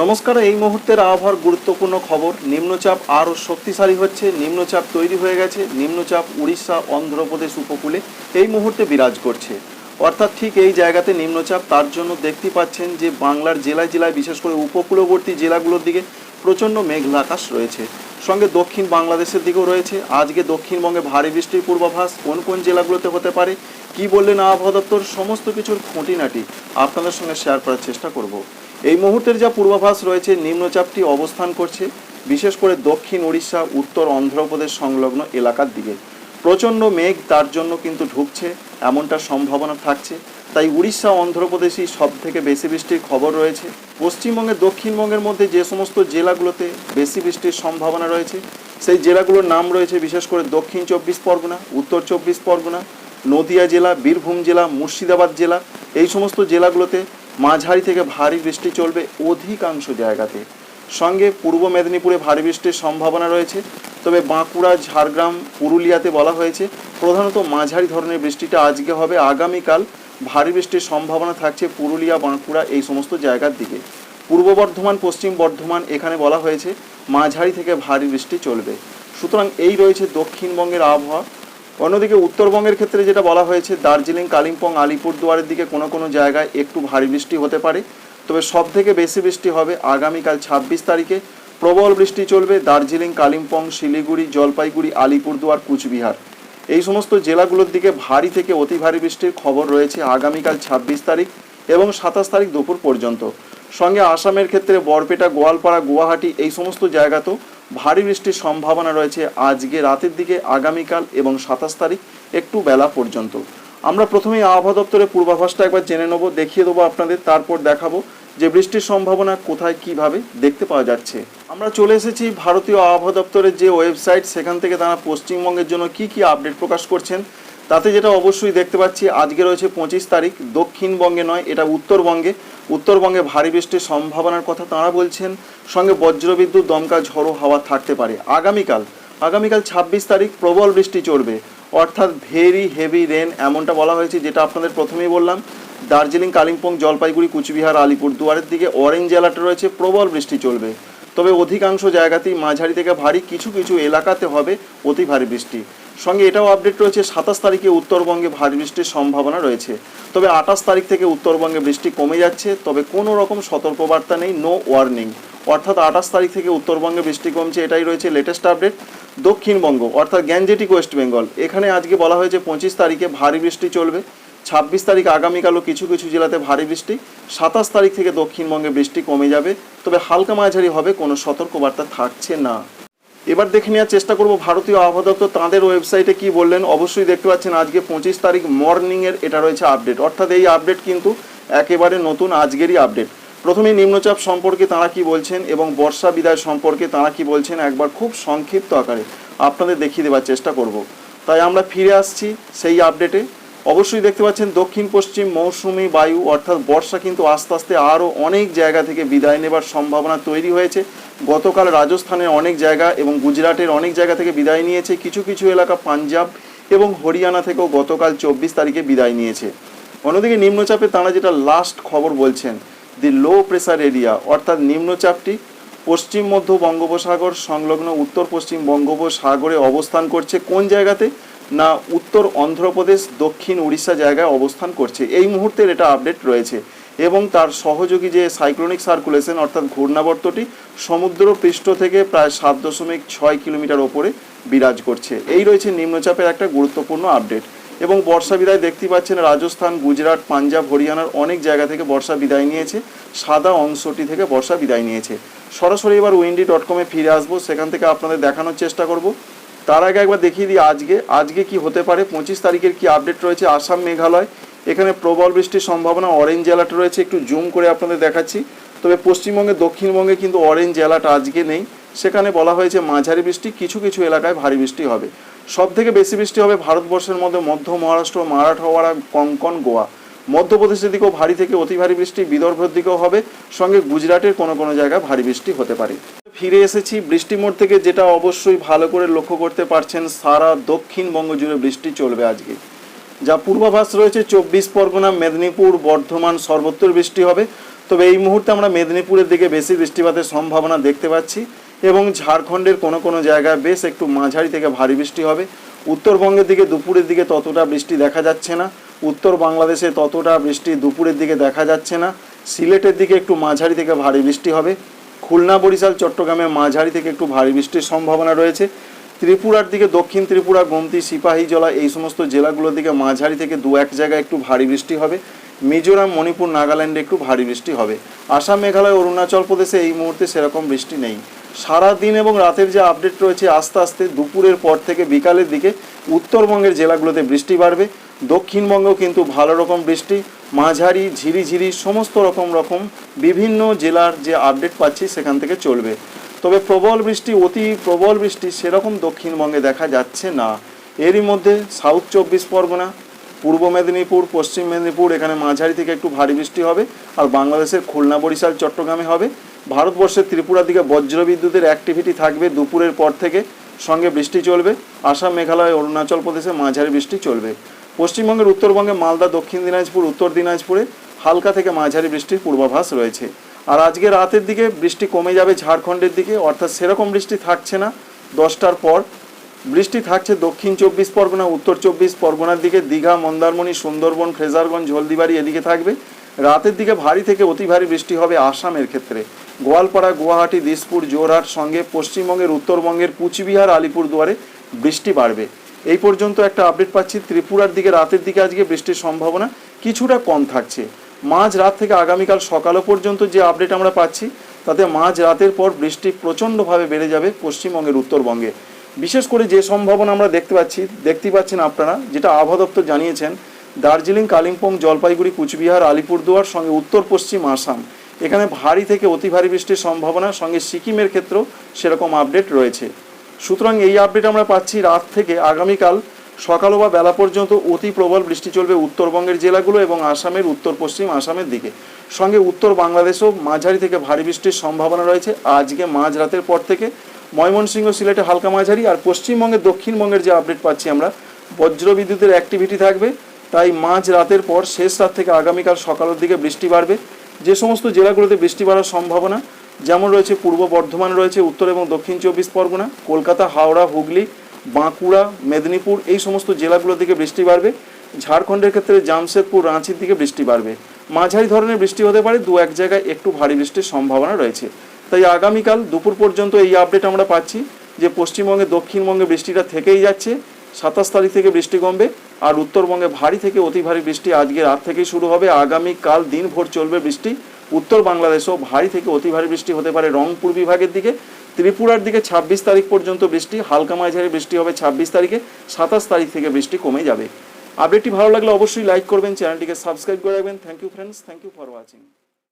নমস্কার, এই মুহূর্তের আবহাওয়ার গুরুত্বপূর্ণ খবর। নিম্নচাপ আরও শক্তিশালী হচ্ছে, নিম্নচাপ তৈরি হয়ে গেছে, নিম্নচাপ উড়িষ্যা, অন্ধ্রপ্রদেশ উপকূলে এই মুহূর্তে বিরাজ করছে। অর্থাৎ ঠিক এই জায়গাতে নিম্নচাপ, তার জন্য দেখতে পাচ্ছেন যে বাংলার জেলায় জেলায়, বিশেষ করে উপকূলবর্তী জেলাগুলোর দিকে প্রচণ্ড মেঘলা আকাশ রয়েছে। সঙ্গে দক্ষিণ বাংলাদেশের দিকেও রয়েছে। আজকে দক্ষিণবঙ্গে ভারী বৃষ্টির পূর্বাভাস কোন কোন জেলাগুলোতে হতে পারে, কি বললেন আবহাওয়া দপ্তর, সমস্ত কিছুর খুঁটিনাটি আপনাদের সঙ্গে শেয়ার করার চেষ্টা করব। এই মুহূর্তের যা পূর্বাভাস রয়েছে, নিম্নচাপটি অবস্থান করছে, বিশেষ করে দক্ষিণ উড়িষ্যা উত্তর অন্ধ্রপ্রদেশ সংলগ্ন এলাকার দিকে। প্রচণ্ড মেঘ তার জন্য কিন্তু ঢুকছে, এমনটা সম্ভাবনা থাকছে। তাই উড়িষ্যা, অন্ধ্রপ্রদেশই সব থেকে বেশি বৃষ্টির খবর রয়েছে। পশ্চিমবঙ্গের দক্ষিণবঙ্গের মধ্যে যে সমস্ত জেলাগুলোতে বেশি বৃষ্টির সম্ভাবনা রয়েছে, সেই জেলাগুলোর নাম রয়েছে বিশেষ করে দক্ষিণ চব্বিশ পরগনা, উত্তর চব্বিশ পরগনা, নদিয়া জেলা, বীরভূম জেলা, মুর্শিদাবাদ জেলা। এই সমস্ত জেলাগুলোতে মাঝারি থেকে ভারী বৃষ্টি চলবে অধিকাংশ জায়গাতে। সঙ্গে পূর্ব মেদিনীপুরে ভারী বৃষ্টির সম্ভাবনা রয়েছে। তবে বাঁকুড়া, ঝাড়গ্রাম, পুরুলিয়াতে বলা হয়েছে, প্রধানত মাঝারি ধরনের বৃষ্টিটা আজকে হবে আগামীকাল। ভারী বৃষ্টির সম্ভাবনা থাকছে পুরুলিয়া, বাঁকুড়া এই সমস্ত জায়গার দিকে। পূর্ব বর্ধমান, পশ্চিম বর্ধমান এখানে বলা হয়েছে, মাঝারি থেকে ভারী বৃষ্টি চলবে। সুতরাং এই রয়েছে দক্ষিণবঙ্গের আবহাওয়া। অন্যদিকে উত্তরবঙ্গের ক্ষেত্রে যেটা বলা হয়েছে, দার্জিলিং, কালিম্পং, আলিপুরদুয়ারের দিকে কোনো কোনো জায়গায় একটু ভারী বৃষ্টি হতে পারে। তবে সব থেকে বেশি বৃষ্টি হবে আগামীকাল ছাব্বিশ তারিখে। প্রবল বৃষ্টি চলবে দার্জিলিং, কালিম্পং, শিলিগুড়ি, জলপাইগুড়ি, আলিপুরদুয়ার, কুচবিহার। এই সমস্ত জেলাগুলোর দিকে ভারী থেকে অতি ভারী বৃষ্টির খবর রয়েছে আগামীকাল ছাব্বিশ তারিখ এবং সাতাশ তারিখ দুপুর পর্যন্ত। সঙ্গে আসামের ক্ষেত্রে বরপেটা, গোয়ালপাড়া, গুয়াহাটি এই সমস্ত জায়গাতেও ভারী বৃষ্টির সম্ভাবনা রয়েছে আজকে রাতের দিকে, আগামীকাল এবং সাতাশ তারিখ একটু বেলা পর্যন্ত। আমরা প্রথমেই আবহাওয়া দপ্তরের পূর্বাভাসটা একবার জেনে নেব, দেখিয়ে দেবো আপনাদের, তারপর দেখাবো যে বৃষ্টির সম্ভাবনা কোথায়, কীভাবে দেখতে পাওয়া যাচ্ছে। আমরা চলে এসেছি ভারতীয় আবহাওয়া দপ্তরের যে ওয়েবসাইট, সেখান থেকে তারা পশ্চিমবঙ্গের জন্য কি কি আপডেট প্রকাশ করছেন, তাতে যেটা অবশ্যই দেখতে পাচ্ছি, আজকে রয়েছে পঁচিশ তারিখ, দক্ষিণবঙ্গে নয়, এটা উত্তরবঙ্গে। উত্তরবঙ্গে ভারী বৃষ্টির সম্ভাবনার কথা তাঁরা বলছেন, সঙ্গে বজ্রবিদ্যুৎ, দমকা, ঝড়ো হাওয়া থাকতে পারে। আগামীকাল আগামীকাল ছাব্বিশ তারিখ প্রবল বৃষ্টি চলবে অর্থাৎ ভেরি হেভি রেন এমনটা বলা হয়েছে, যেটা আপনাদের প্রথমেই বললাম। দার্জিলিং, কালিম্পং, জলপাইগুড়ি, কুচবিহার আলিপুর দুয়ারের দিকে অরেঞ্জ অ্যালার্ট রয়েছে, প্রবল বৃষ্টি চলবে। তবে অধিকাংশ জায়গাতেই মাঝারি থেকে ভারী কিছু কিছু এলাকাতে হবে অতি ভারী বৃষ্টি। সঙ্গে এটাও আপডেট রয়েছে, সাতাশ তারিখে উত্তরবঙ্গে ভারী বৃষ্টির সম্ভাবনা রয়েছে। তবে আঠাশ তারিখ থেকে উত্তরবঙ্গে বৃষ্টি কমে যাচ্ছে, তবে কোনো রকম সতর্কবার্তা নেই নো ওয়ার্নিং অর্থাৎ আঠাশ তারিখ থেকে উত্তরবঙ্গে বৃষ্টি কমছে, এটাই রয়েছে লেটেস্ট আপডেট দক্ষিণবঙ্গ, অর্থাৎ গ্যাঞ্জেটিক ওয়েস্ট বেঙ্গল এখানে আজকে বলা হয়েছে পঁচিশ তারিখে ভারী বৃষ্টি চলবে, ছাব্বিশ তারিখ আগামীকালও কিছু কিছু জেলাতে ভারী বৃষ্টি, সাতাশ তারিখ থেকে দক্ষিণবঙ্গে বৃষ্টি কমে যাবে, তবে হালকা মাঝারি হবে, কোনো সতর্কবার্তা থাকছে না। এবার দেখে নেওয়ার চেষ্টা করব ভারতীয় আবহাওয়া দপ্তর তাঁদের ওয়েবসাইটে কি বললেন। অবশ্যই দেখতে পাচ্ছেন আজকে পঁচিশ তারিখ মর্নিংয়ের এটা রয়েছে আপডেট অর্থাৎ এই আপডেট কিন্তু একেবারে নতুন আজকেরই আপডেট প্রথমে নিম্নচাপ সম্পর্কে তাঁরা কি বলছেন এবং বর্ষা বিদায় সম্পর্কে তাঁরা কি বলছেন একবার খুব সংক্ষিপ্ত আকারে আপনাদের দেখিয়ে দেওয়ার চেষ্টা করব। তাই আমরা ফিরে আসছি সেই আপডেটে অবশ্যই দেখতে পাচ্ছেন, দক্ষিণ পশ্চিম মৌসুমি বায়ু, অর্থাৎ বর্ষা কিন্তু আস্তে আস্তে আরও অনেক জায়গা থেকে বিদায় নেবার সম্ভাবনা তৈরি হয়েছে। গতকাল রাজস্থানের অনেক জায়গা এবং গুজরাটের অনেক জায়গা থেকে বিদায় নিয়েছে। কিছু কিছু এলাকা পাঞ্জাব এবং হরিয়ানা থেকেও গতকাল চব্বিশ তারিখে বিদায় নিয়েছে। অন্যদিকে নিম্নচাপে তাঁরা যেটা লাস্ট খবর বলছেন দি লো প্রেসার এরিয়া অর্থাৎ নিম্নচাপটি পশ্চিম মধ্য বঙ্গোপসাগর সংলগ্ন উত্তর পশ্চিম বঙ্গোপসাগরে অবস্থান করছে। কোন জায়গাতে? না, উত্তর অন্ধ্রপ্রদেশ, দক্ষিণ উড়িষ্যা জায়গায় অবস্থান করছে। এই মুহূর্তের এটা আপডেট রয়েছে। এবং তার সহযোগী যে সাইক্লোনিক সার্কুলেশন, অর্থাৎ ঘূর্ণাবর্তটি সমুদ্র পৃষ্ঠ থেকে প্রায় সাত দশমিক ছয় কিলোমিটার ওপরে বিরাজ করছে। এই রয়েছে নিম্নচাপের একটা গুরুত্বপূর্ণ আপডেট। এবং বর্ষা বিদায় দেখতে পাচ্ছেন রাজস্থান, গুজরাট, পাঞ্জাব, হরিয়ানার অনেক জায়গা থেকে বর্ষা বিদায় নিয়েছে। সাদা অংশটি থেকে বর্ষা বিদায় নিয়েছে। সরাসরি এবার উইন্ডি ডট কমে ফিরে আসব। সেখান থেকে আপনাদের দেখানোর চেষ্টা করব। তার আগে একবার দেখিয়ে দিই আজকে। আজকে কি হতে পারে? পঁচিশ তারিখের কি আপডেট রয়েছে? আসাম মেঘালয়। এখানে প্রবল বৃষ্টির সম্ভাবনা। অরেঞ্জ অ্যালার্ট রয়েছে। একটু জুম করে আপনাদের দেখাচ্ছি। তবে পশ্চিমবঙ্গে, দক্ষিণবঙ্গে কিন্তু অরেঞ্জ অ্যালার্ট আজকে নেই। সেখানে বলা হয়েছে মাঝারি বৃষ্টি, কিছু কিছু এলাকায় ভারী বৃষ্টি হবে। সব থেকে বেশি বৃষ্টি হবে ভারতবর্ষের মধ্যে মধ্য মহারাষ্ট্র মারাঠওয়াড়া কঙ্কন, গোয়া। মধ্যপ্রদেশের দিকেও ভারী থেকে অতি ভারী বৃষ্টি, বিদর্ভের দিকেও হবে। সঙ্গে গুজরাটের কোনো কোনো জায়গায় ভারী বৃষ্টি হতে পারে। ফিরে এসেছি। বৃষ্টি মোড় থেকে যেটা অবশ্যই ভালো করে লক্ষ্য করতে পারছেন, সারা দক্ষিণবঙ্গ জুড়ে বৃষ্টি চলবে আজকে। যা পূর্বাভাস রয়েছে, চব্বিশ পরগনা, মেদিনীপুর, বর্ধমান সর্বত্র বৃষ্টি হবে। তবে এই মুহূর্তে আমরা মেদিনীপুরের দিকে বেশি বৃষ্টিপাতের সম্ভাবনা দেখতে পাচ্ছি এবং ঝাড়খণ্ডের কোনো কোনো জায়গায় বেশ একটু মাঝারি থেকে ভারী বৃষ্টি হবে। উত্তরবঙ্গের দিকে দুপুরের দিকে ততটা বৃষ্টি দেখা যাচ্ছে না। উত্তর বাংলাদেশে ততটা বৃষ্টি দুপুরের দিকে দেখা যাচ্ছে না। সিলেটের দিকে একটু মাঝারি থেকে ভারী বৃষ্টি হবে। খুলনা, বরিশাল চট্টগ্রামে মাঝারি থেকে একটু ভারী বৃষ্টির সম্ভাবনা রয়েছে। ত্রিপুরার দিকে দক্ষিণ ত্রিপুরা, গোমতি সিপাহীজলা এই সমস্ত জেলাগুলোর দিকে মাঝারি থেকে দু এক জায়গায় একটু ভারী বৃষ্টি হবে। মিজোরাম, মণিপুর, নাগাল্যান্ডে একটু ভারী বৃষ্টি হবে। আসাম, মেঘালয়, অরুণাচল প্রদেশে এই মুহূর্তে সেরকম বৃষ্টি নেই। সারা দিন এবং রাতের যে আপডেট রয়েছে, আস্তে আস্তে দুপুরের পর থেকে বিকালের দিকে উত্তরবঙ্গের জেলাগুলোতে বৃষ্টি বাড়বে। দক্ষিণবঙ্গেও কিন্তু ভালো রকম বৃষ্টি, মাঝারি, ঝিরিঝিরি, সমস্ত রকম রকম বিভিন্ন জেলার যে আপডেট পাচ্ছি সেখান থেকে চলবে। তবে প্রবল বৃষ্টি, অতি প্রবল বৃষ্টি সেরকম দক্ষিণবঙ্গে দেখা যাচ্ছে না। এরই মধ্যে সাউথ চব্বিশ পরগনা, পূর্ব মেদিনীপুর, পশ্চিম মেদিনীপুর এখানে মাঝারি থেকে একটু ভারী বৃষ্টি হবে আর বাংলাদেশের খুলনা, বরিশাল, চট্টগ্রামে হবে। ভারতবর্ষের ত্রিপুরার দিকে বজ্রবিদ্যুতের অ্যাক্টিভিটি থাকবে দুপুরের পর থেকে। সঙ্গে বৃষ্টি চলবে। আসাম, মেঘালয়, অরুণাচল প্রদেশে মাঝারি বৃষ্টি চলবে। পশ্চিমবঙ্গের উত্তরবঙ্গে মালদা, দক্ষিণ দিনাজপুর, উত্তর দিনাজপুরে হালকা থেকে মাঝারি বৃষ্টির পূর্বাভাস রয়েছে। আর আজকে রাতের দিকে বৃষ্টি কমে যাবে ঝাড়খণ্ডের দিকে, অর্থাৎ সেরকম বৃষ্টি থাকছে না। দশটার পর বৃষ্টি থাকছে দক্ষিণ চব্বিশ পরগনা, উত্তর চব্বিশ পরগনার দিকে, দীঘা, মন্দারমণি, সুন্দরবন, ফ্রেজারগঞ্জ, হলদিবাড়ি এদিকে থাকবে। রাতের দিকে ভারী থেকে অতি ভারী বৃষ্টি হবে আসামের ক্ষেত্রে। গোয়ালপাড়া, গুয়াহাটি, দিসপুর জোরহাট সঙ্গে পশ্চিমবঙ্গের উত্তরবঙ্গের কুচবিহার, আলিপুরদুয়ারে বৃষ্টি বাড়বে। এই পর্যন্ত একটা আপডেট পাচ্ছি। ত্রিপুরার দিকে, রাতের দিকে আজকে বৃষ্টির সম্ভাবনা কিছুটা কম থাকছে। মাঝ রাত থেকে আগামীকাল সকালও পর্যন্ত যে আপডেট আমরা পাচ্ছি, তাতে মাঝ রাতের পর বৃষ্টি প্রচণ্ডভাবে বেড়ে যাবে পশ্চিমবঙ্গের উত্তরবঙ্গে। বিশেষ করে যে সম্ভাবনা আমরা দেখতে পাচ্ছি, দেখতে পাচ্ছেন আপনারা, যেটা আবহাওয়া দপ্তর জানিয়েছেন, দার্জিলিং, কালিম্পং, জলপাইগুড়ি, কুচবিহার, আলিপুরদুয়ার, সঙ্গে উত্তর পশ্চিম আসাম। এখানে ভারী থেকে অতি ভারী বৃষ্টির সম্ভাবনা, সঙ্গে সিকিমের ক্ষেত্রেও সেরকম আপডেট রয়েছে। সুতরাং এই আপডেট আমরা পাচ্ছি রাত থেকে আগামীকাল সকাল বা বেলা পর্যন্ত অতি প্রবল বৃষ্টি চলবে উত্তরবঙ্গের জেলাগুলো এবং আসামের উত্তর পশ্চিম আসামের দিকে। সঙ্গে উত্তর বাংলাদেশেও মাঝারি থেকে ভারী বৃষ্টির সম্ভাবনা রয়েছে। আজকে মাঝ রাতের পর থেকে ময়মনসিংহ, সিলেটে হালকা মাঝারি আর পশ্চিমবঙ্গের দক্ষিণবঙ্গের যে আপডেট পাচ্ছি আমরা, বজ্রবিদ্যুতের অ্যাক্টিভিটি থাকবে। তাই মাঝ রাতের পর শেষ রাত থেকে আগামীকাল সকালের দিকে বৃষ্টি বাড়বে। যে সমস্ত জেলাগুলোতে বৃষ্টি বাড়ার সম্ভাবনা যেমন রয়েছে পূর্ব বর্ধমান রয়েছে, উত্তর এবং দক্ষিণ চব্বিশ পরগনা, কলকাতা, হাওড়া, হুগলি, বাঁকুড়া, মেদিনীপুর, এই সমস্ত জেলাগুলোর দিকে বৃষ্টি বাড়বে। ঝাড়খণ্ডের ক্ষেত্রে জামশেদপুর, রাঁচির দিকে বৃষ্টি বাড়বে। মাঝারি ধরনের বৃষ্টি হতে পারে, দু এক জায়গায় একটু ভারী বৃষ্টির সম্ভাবনা রয়েছে। তাই আগামীকাল দুপুর পর্যন্ত এই আপডেট আমরা পাচ্ছি যে পশ্চিমবঙ্গে, দক্ষিণবঙ্গে বৃষ্টিটা থেকেই যাচ্ছে, সাতাশ তারিখ থেকে বৃষ্টি কমবে, আর উত্তরবঙ্গে ভারী থেকে অতি ভারী বৃষ্টি আজকে রাত থেকেই শুরু হবে। আগামীকাল দিনভর চলবে বৃষ্টি। উত্তর বাংলাদেশেও ভারী থেকে অতি ভারী বৃষ্টি হতে পারে রংপুর বিভাগের দিকে। ত্রিপুরার দিকে ছাব্বিশ তারিখ পর্যন্ত বৃষ্টি, হালকা মাঝারি বৃষ্টি হবে ছাব্বিশ তারিখে, সাতাশ তারিখ থেকে বৃষ্টি কমে যাবে। আপডেটটি ভালো লাগলে অবশ্যই লাইক করবেন, চ্যানেলটিকে সাবস্ক্রাইব করে রাখবেন। Thank you friends thank you for watching